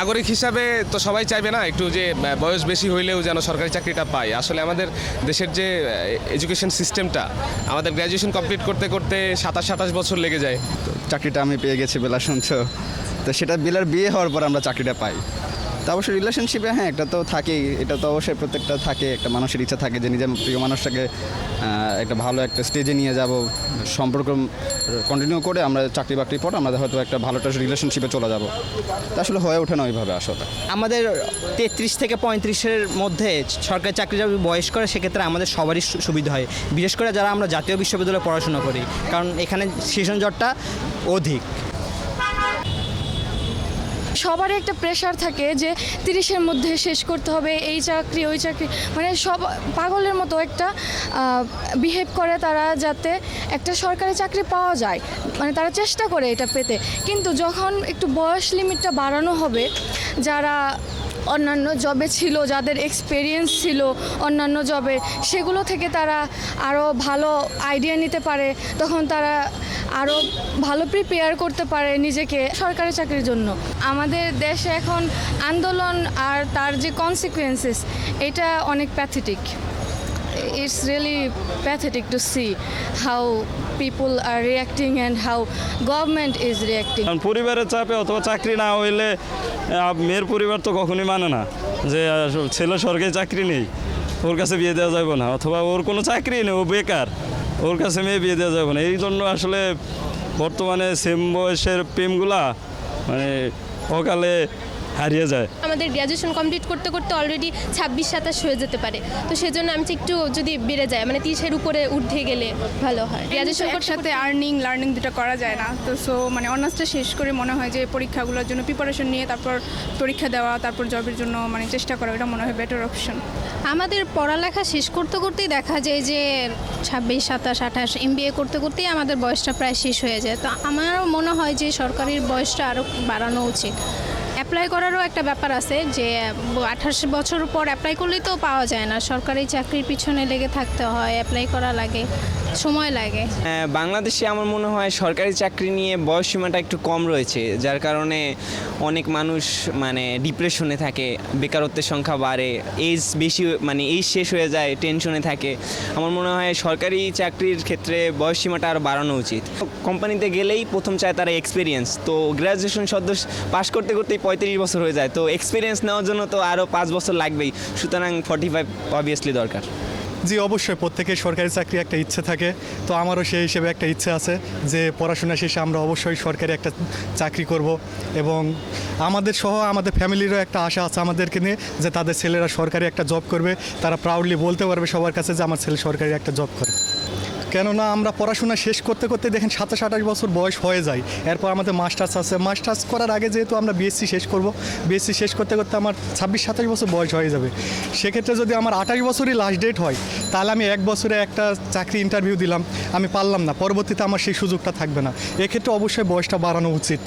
নাগরিক হিসাবে তো সবাই চাইবে না একটু যে বয়স বেশি হইলেও যেন সরকারি চাকরিটা পায়। আসলে আমাদের দেশের যে এডুকেশন সিস্টেমটা আমাদের গ্র্যাজুয়েশন কমপ্লিট করতে করতে সাতাশ সাতাশ বছর লেগে যায়। চাকরিটা আমি পেয়ে গেছি বেলা শুনছ তো সেটা বেলার বিয়ে হওয়ার পর আমরা চাকরিটা পাই। অবশ্যই রিলেশনশিপে হ্যাঁ একটা তো থাকেই, এটা তো অবশ্যই প্রত্যেকটা থাকে, একটা মানুষের ইচ্ছা থাকে যে নিজের প্রিয় মানুষটাকে একটা ভালো একটা স্টেজে নিয়ে যাব, সম্পর্ক কন্টিনিউ করে আমরা চাকরি বাকরির পর আমরা হয়তো একটা ভালো একটা রিলেশনশিপে চলে যাব। তা আসলে হয়ে ওঠে না ওইভাবে আসলে। আমাদের তেত্রিশ থেকে পঁয়ত্রিশের মধ্যে সরকারি চাকরি যদি বয়স করে সেক্ষেত্রে আমাদের সবারই সুবিধা হয়। বিশেষ করে যারা আমরা জাতীয় বিশ্ববিদ্যালয়ে পড়াশোনা করি, কারণ এখানে সেশন জটটা অধিক। সবারই একটা প্রেশার থাকে যে তিরিশের মধ্যে শেষ করতে হবে, এই চাকরি, ওই চাকরি। মানে সব পাগলের মতো একটা বিহেভ করে তারা যাতে একটা সরকারি চাকরি পাওয়া যায়। মানে তারা চেষ্টা করে এটা পেতে। কিন্তু যখন একটু বয়স লিমিটটা বাড়ানো হবে, যারা অন্যান্য জবে ছিল, যাদের এক্সপেরিয়েন্স ছিল অন্যান্য জবে সেগুলো থেকে তারা আরও ভালো আইডিয়া নিতে পারে। তখন তারা আরও ভালো প্রিপেয়ার করতে পারে নিজেকে সরকারি চাকরির জন্য। আমাদের দেশে এখন আন্দোলন আর তার যে কনসিকুয়েন্সেস এটা অনেক pathetic really pathetic to see how people are reacting and how government is reacting কারণ পরিবারের চাপে অথবা চাকরি না হইলে মেয়ের পরিবার তো কখনোই মানে না যে ছেলে সরকারি চাকরি নেই, ওর কাছে বিয়ে দেওয়া যাবে না। অথবা ওর কোনো চাকরি নেই, ও বেকার, ওর কাছে মেয়ে বিয়ে দেওয়া যাবে না। এই জন্য আসলে বর্তমানে সেম বয়সের প্রেমগুলা মানে অকালে হারিয়ে যায়। আমাদের গ্র্যাজুয়েশন কমপ্লিট করতে করতে অলরেডি ছাব্বিশ সাতাশ হয়ে যেতে পারে। তো সেজন্য আমি চাই একটু যদি বেড়ে যায় মানে তিরিশের উপরে উঠে গেলে ভালো হয়। গ্র্যাজুয়েশন একসাথে আর্নিং লার্নিং দুটো করা যায় না। তো সো মানে অনার্সটা শেষ করে মনে হয় যে পরীক্ষাগুলোর জন্য প্রিপারেশন নিয়ে তারপর পরীক্ষা দেওয়া তারপর জবের জন্য মানে চেষ্টা করা এটা মনে হয় বেটার অপশন আমাদের পড়ালেখা শেষ করতে করতেই দেখা যায় যে ছাব্বিশ সাতাশ আঠাশ এম করতে করতেই আমাদের বয়সটা প্রায় শেষ হয়ে যায়। তো আমারও মনে হয় যে সরকারির বয়সটা আরও বাড়ানো উচিত। অ্যাপ্লাই করারও একটা ব্যাপার আছে যে আঠাশ বছর পর অ্যাপ্লাই করলেই তো পাওয়া যায় না। সরকারি চাকরির পিছনে লেগে থাকতে হয় অ্যাপ্লাই করা লাগে সময় লাগে। হ্যাঁ, বাংলাদেশে আমার মনে হয় সরকারি চাকরি নিয়ে বয়স সীমাটা একটু কম রয়েছে যার কারণে অনেক মানুষ মানে ডিপ্রেশনে থাকে বেকারত্বের সংখ্যা বাড়ে এজ বেশি মানে এজ শেষ হয়ে যায় টেনশনে থাকে। আমার মনে হয় সরকারি চাকরির ক্ষেত্রে বয়স সীমাটা আরও বাড়ানো উচিত। কোম্পানিতে গেলেই প্রথম চায় তারা এক্সপিরিয়েন্স তো গ্র্যাজুয়েশন সদ্য পাশ করতে করতেই পঁয়ত্রিশ বছর হয়ে যায়, তো এক্সপিরিয়েন্স নেওয়ার জন্য তো আরও পাঁচ বছর লাগবেই। সুতরাং ফর্টি ফাইভ অবভিয়াসলি দরকার। জি, অবশ্যই, প্রত্যেকের সরকারি চাকরি একটা ইচ্ছে থাকে। তো আমারও সেই হিসেবে একটা ইচ্ছে আছে যে পড়াশোনা শেষে আমরা অবশ্যই সরকারি একটা চাকরি করব এবং আমাদের সহ আমাদের ফ্যামিলিরও একটা আশা আছে আমাদেরকে নিয়ে যে তাদের ছেলেরা সরকারি একটা জব করবে। তারা প্রাউডলি বলতে পারবে সবার কাছে যে আমার ছেলে সরকারি একটা জব করে। কেননা আমরা পড়াশোনা শেষ করতে করতে দেখেন সাতাশ আঠাশ বছর বয়স হয়ে যায়। এরপর আমাদের মাস্টার্স আছে। মাস্টার্স করার আগে যেহেতু আমরা বিএসসি শেষ করব বিএসসি শেষ করতে করতে আমার ছাব্বিশ সাতাশ বছর বয়স হয়ে যাবে। সেক্ষেত্রে যদি আমার আঠাশ বছরই লাস্ট ডেট হয়, তাহলে আমি এক বছরে একটা চাকরি ইন্টারভিউ দিলাম। আমি পারলাম না। পরবর্তীতে আমার সেই সুযোগটা থাকবে না। এক্ষেত্রে অবশ্যই বয়সটা বাড়ানো উচিত।